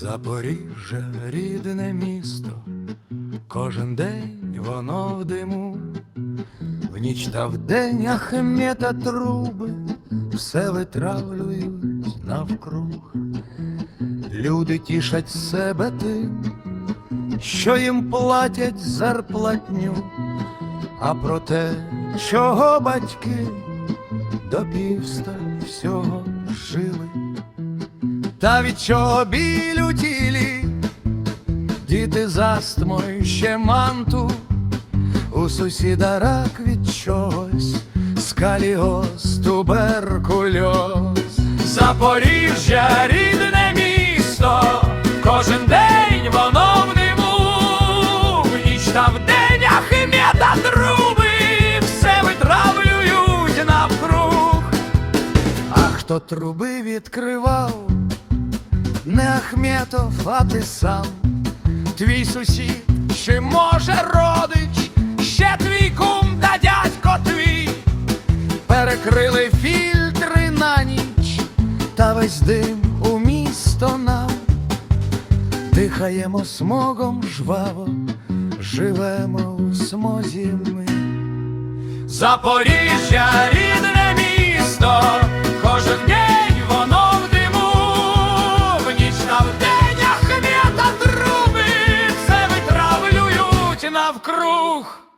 Запоріжжя рідне місто, кожен день воно в диму, в ніч та в день ахмета труби все витравлюють навкруг. Люди тішать себе тим, що їм платять зарплатню, а про те, чого батьки до півста всього жили. Та від чого біль тілі, діти з астмою ще манту, у сусіда рак від чогось, скаліоз, туберкульоз. Запоріжжя рідне місто, кожен день воно в диму, в ніч та в день ахмета труби, все витравлюють навкруг. А хто труби відкривав, не Ахметов, а ти сам, твій сусід, чи може родич, ще твій кум та дядько твій, перекрили фільтри на ніч, та весь дим у місто нам, дихаємо смогом жваво, живемо в смозі ми. Запоріжжя рідне місто, дух.